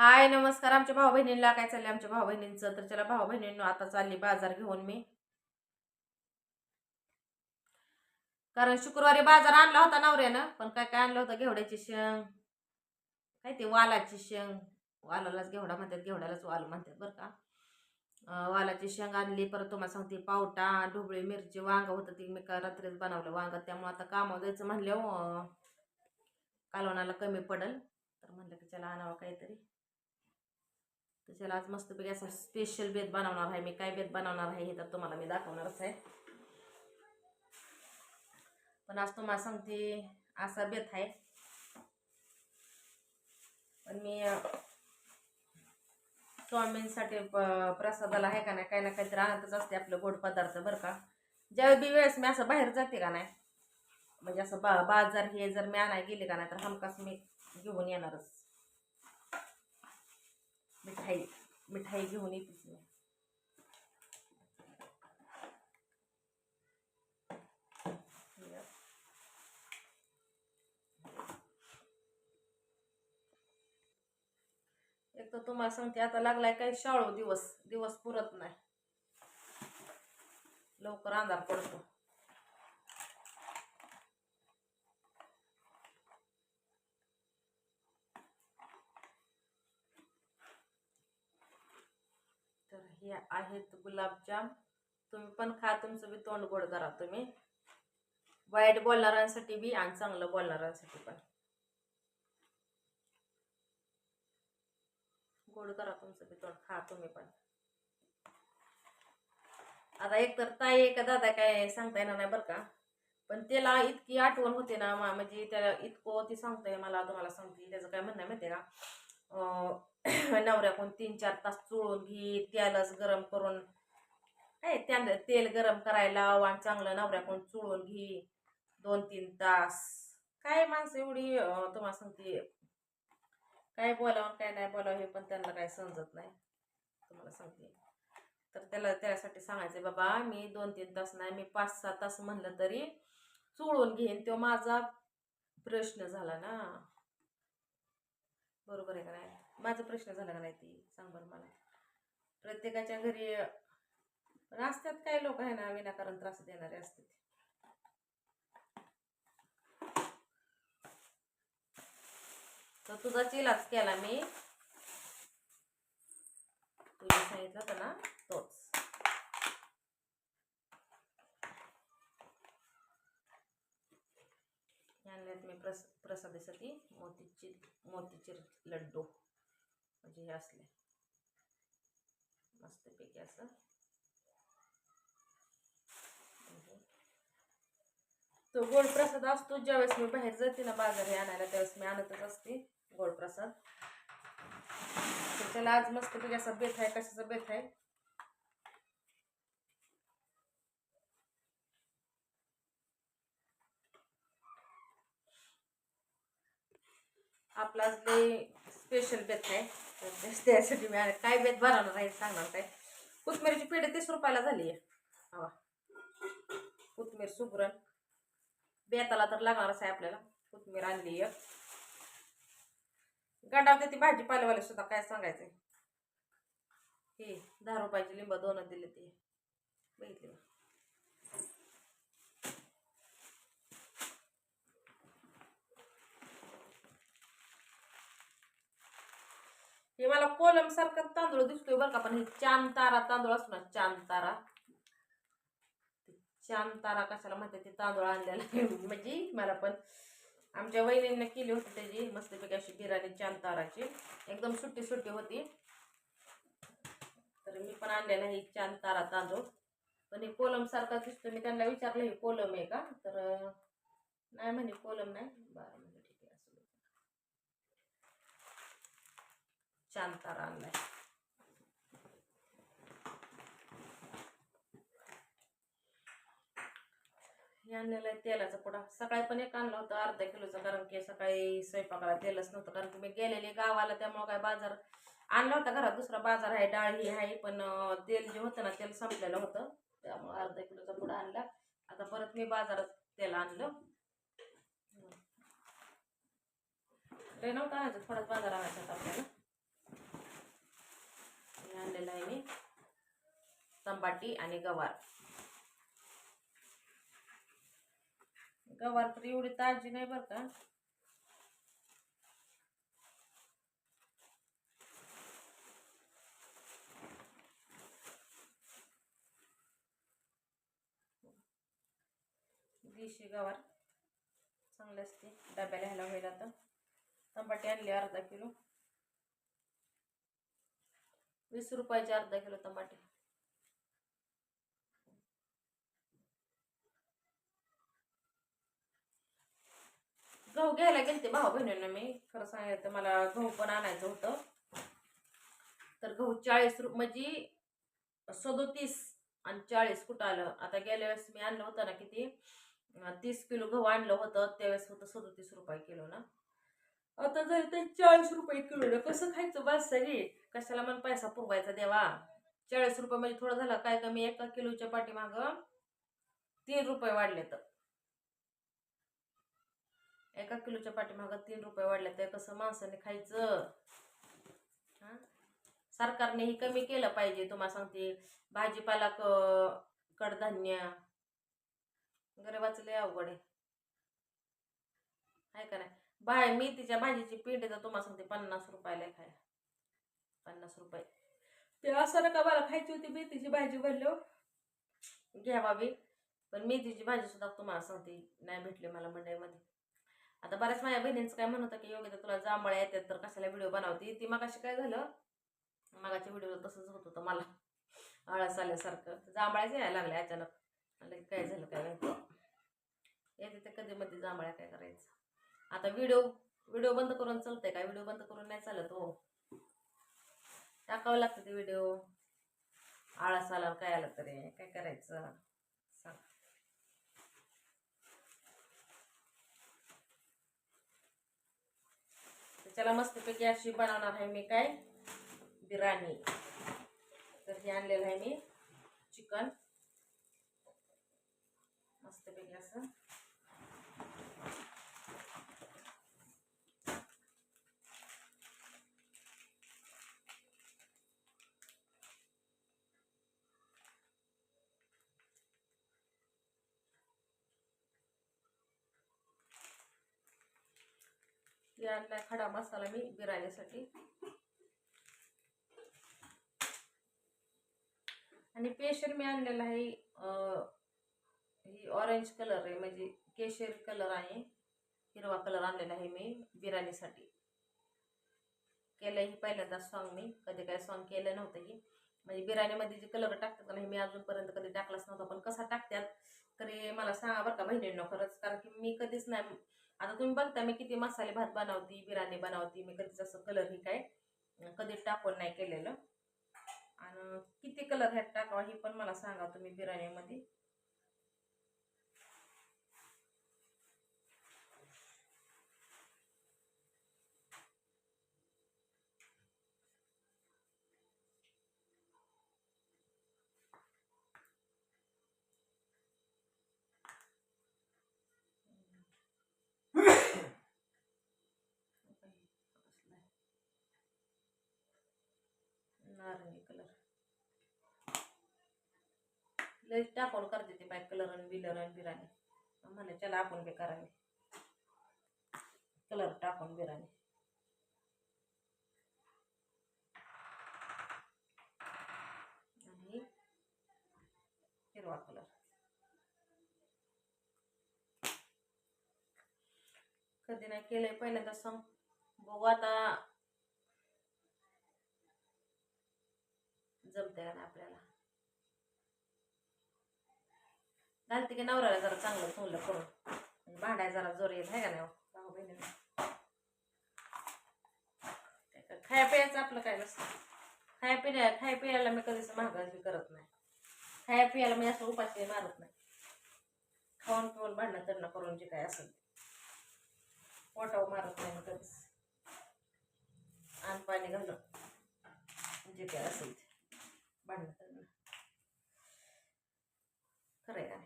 हाय नमस्कार. आमच्या भाऊ बहिणींना काय चाललंय आमच्या भाऊ बहिणींचं तर चला भाऊ बहिणींनो आता चालली बाजार घेऊन मी. कारण शुक्रवारी बाजार आणला होता नवऱ्यानं पण काय काय आणलं होतं? घेवड्याची शेंग. काय ते वालाची शेंग. वालालाच घेवडा म्हणतात घेवड्यालाच वाल म्हणतात बरं का. वालाची शेंग आणली परत तुम्हाला सांगते पावटा ढोबळी मिरची वांग होतं ती मी का रात्रीच बनवलं वांग. त्यामुळे आता कामावर जायचं म्हणल्यावर कालवणाला कमी पडल. तर म्हणलं की चला आणावं काहीतरी. तर आज मस्तपैकी असा स्पेशल बेत बनवणार आहे. मी काय बेत बनवणार आहे हे तर तुम्हाला मी दाखवणारच आहे. पण आज तुम्हाला सांगते असा बेत आहे. पण मी स्वामींसाठी प्रसादाला आहे का नाही काही ना काहीतरी आणतच असते आपलं गोड पदार्थ बरं का. ज्यावेळी बी वेळेस मी असं बाहेर जाते का नाही म्हणजे असं बा बाजार हे जर मी आणायला गेले का नाही तर हमखास मी घेऊन येणारच. मिठाई मिठाई घेऊन येतेच मी एक तर तुम्हाला सांगते आता लागलाय काही शाळू दिवस दिवस पुरत नाही. लवकर अंधार पडतो तर हे आहेत गुलाबजाम. तुम्ही पण खा तुमचं बी तोंड गोड करा तुम्ही. वाईट बोलणाऱ्यांसाठी बी आणि चांगलं बोलणाऱ्यांसाठी पण. गोड करा तुमचं बी तोंड खा तुम्ही पण. आता एक तर ताई एका दादा काय सांगता येणार नाही बरं का? पण त्याला इतकी आठवण होते ना म्हणजे त्याला इतकं ती सांगते मला तुम्हाला सांगते त्याचं काय म्हणणं माहिती आहे का? नवऱ्याकडून तीन चार तास चोळून घे तेलच गरम करून काय त्या तेल गरम करायला आणि चांगलं नवऱ्याकडून चोळून घे दोन तीन तास. काय माणसं एवढी तुम्हाला सांगते काय बोलावं काय नाही बोलावं हे पण त्यांना काय समजत नाही. तुम्हाला सांगते. तर त्याला त्यासाठी सांगायचं बाबा मी दोन तीन तास नाही मी पाच सहा तास म्हणलं तरी चोळून घेईन. तो माझा प्रश्न झाला ना. बरोबर आहे का नाही? माझा प्रश्न झाला का नाही ती? सांग बरं मला. प्रत्येकाच्या घरी पण असतात काही लोक आहे ना विनाकारण त्रास देणारे असतात. तर तुझाच इलाज केला मी. तुला सांगितलं होतं ना तोच. आणल्यात मी प्रस प्रसादासाठी मोतीची मोतीचे लड्डू. म्हणजे हे असले. मस्तपैकी असं. म्हणजे तो गोड प्रसाद असतो ज्यावेळेस मी बाहेर जाते ना बाजारी आणायला त्यावेळेस मी आणतच असते गोड प्रसाद तर त्याला आज मस्तपैकी असा बेत आहे कशाचा बेत आहे? आपला लय स्पेशल बेत आहे. त्यासाठी मी काय बेत भरणार आहे सांगणार काय? कोथमिरीची पेढी तीस रुपयाला झाली आहे. हवा. कोथमीर सुगरण. बेताला तर लागणारच आहे आपल्याला. कोथमीर आणली आहे गंडावते ती भाजीपालेवाले सुद्धा काय सांगायचं हे दहा रुपयाची लिंब दोन दिले ते. बघितले मला कोलम सारखा तांदूळ दिसतोय बरं का पण हे चांद तारा तांदूळ असतो ना चांद तारा. चांद तारा कशाला म्हणते ते तांदूळ आणलेला म्हणजे मला पण आमच्या वहिनींना केली होती त्याची मस्तपैकी अशी बिर्याणी चांद ताराची. एकदम सुट्टी सुट्टी होती. तर मी पण आणलेला आहे चांद तारा तांदूळ. पण हे कोलम सारखा दिसतो मी त्यांना विचारलं हे कोलम आहे का? तर नाही म्हणे कोलम नाही. बरं म्हणजे ठीक आहे असं छान तारा आणलाय हे आणलेलं आहे तेलाचा पुडा. सकाळी पण एक आणला होता अर्धा किलोचा कारण की सकाळी स्वयंपाकाला तेलच नव्हतं कारण की मी गेलेले गावाला त्यामुळे काय बाजार आणला होता घरात. दुसरा बाजार आहे डाळ ही आहे पण तेल जे होतं ना तेल संपलेलं होतं. त्यामुळे अर्धा किलोचा पुडा आणला. आता परत मी बाजारात तेल आणलं. लय नव्हतं आणायचं थोडाच बाजार आणायचा होता आपल्याला. आणलेला आहे तंबाटी आणि गवार. गवार तर एवढी ताजी नाही बरं का. देशी गवार. चांगले असते. डब्याला ह्याला होईल आता. तंबाटी आणली अर्धा किलो. वीस रुपयाचे अर्धा किलो टमाटे. गहू घ्यायला गेलते भाऊ बहिणींना मी. खरं सांगायचं मला गहू पण आणायचं होतं. तर गहू चाळीस रु म्हणजे सदोतीस आणि चाळीस कुठं आलं? आता गेल्या वेळेस मी आणलं होतं ना किती? तीस किलो गहू आणलं होतं. त्यावेळेस होतं सदोतीस रुपये किलो ना. आता जर ते चाळीस रुपये किलो कसं खायचं? बस कशाला मन पैसा पुरवायचा देवा? चाळीस रुपये म्हणजे थोडं झालं काय कमी? एका किलोच्या पाठीमाग तीन रुपये वाढले तर एका किलोच्या पाठीमाग तीन रुपये वाढले तर कसं माणसाने खायचं? हा? सरकारने ही कमी केलं पाहिजे. तुम्हाला सांगते भाजीपाला क कडधान्य. गरिबाचं लय अवघड आहे. आहे का नाही? बाय मेथीच्या भाजीची पेंड तर तुम्हाला सांगते पन्नास रुपयाला आहे पन्नास रुपये. ते असं नका मला खायची होती मेथीची भाजी भरलो घ्या बाबी पण मेथीची भाजी सुद्धा तुम्हाला सांगते नाही भेटली मला मंडईमध्ये. आता बऱ्याच माझ्या बहिणींचं काय म्हणत होतं की योग्य तुला जांभळ्या येतात तर कशाला व्हिडिओ बनवते? ती मग काय झालं? मागाच्या व्हिडिओला तसंच होत होतं मला. आळस आल्यासारखं. जांभळ्याच यायला लागल्या अचानक. काय झालं काय माहिती. येते ते कधी मध्ये जांभळ्या काय करायचं? आता व्हिडिओ व्हिडिओ बंद करून चालतंय का? व्हिडिओ बंद करून नाही चालत हो. टाकावं लागतं ते व्हिडिओ आळस आला काय आलं तरी? काय करायचं? सांग. त्याला मस्तपैकी अशी बनवणार आहे मी काय? बिर्याणी. तर हे आणलेलं आहे मी. चिकन. मस्तपैकी असं. आणला आणलाय खडा मसाला मी बिर्याणीसाठी. आणि पेशर मी आणलेला आहे ही ऑरेंज कलर आहे म्हणजे केशर कलर आहे हिरवा कलर आणलेला आहे मी बिर्याणीसाठी. केलं ही पहिल्यांदा सॉंग मी कधी काय सॉंग केलं नव्हतं ही. म्हणजे बिर्याणीमध्ये जे कलर टाकतात का नाही मी अजूनपर्यंत कधी टाकलाच नव्हता पण कसा टाकतात तरी मला सांगा बरं का बहिणींनो खरंच कारण की मी कधीच नाही आता तुम्ही बघता मी किती मसाले भात बनवती बिर्याणी बनवती मी कधीच असं कलर ही काय कधी टाकून नाही केलेलं. आणि किती कलर ह्यात टाकावा हे पण मला सांगा तुम्ही बिर्याणीमध्ये. नारंगी कलर लई टाकून करते ते बाय कलर आणि बिलर आणि बिराने म्हणे चला आपण बी करावे. कलर टाकून बिराने आणि हिरवा कलर कधी नाही केलंय पहिल्यांदा सांग बघू आता जमते का नाही आपल्याला? घालते की नवऱ्याला जरा चांगलं चुंगलं करून. म्हणजे भांडाय जरा जोर येत आहे का नाही हो? भाऊ बहिणीला. खाया पियाचं आपलं काय नसतं खाया पिण्या खाया पियाला मी कधीच महागाची करत नाही. खाया पियाला मी असं उपाशी मारत नाही. खाऊन पिऊन भांडणं तरणं करून जे काय असेल ते. मारत नाही मी कधीच. आणि पाणी घालून जे काय असेल ते. भांडणं तरणं खरं आहे का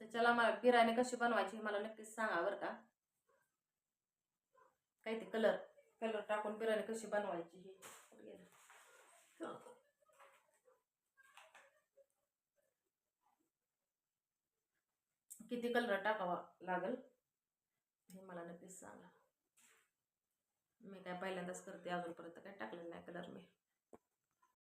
तर चला मला बिर्याणी कशी बनवायची हे मला नक्कीच सांगा बरं का काही ते कलर कलर टाकून बिर्याणी कशी बनवायची हे किती कलर टाकावा लागल हे मला नक्कीच सांगा मी काय पहिल्यांदाच करते अजूनपर्यंत काय टाकलेलं नाही कलर मी.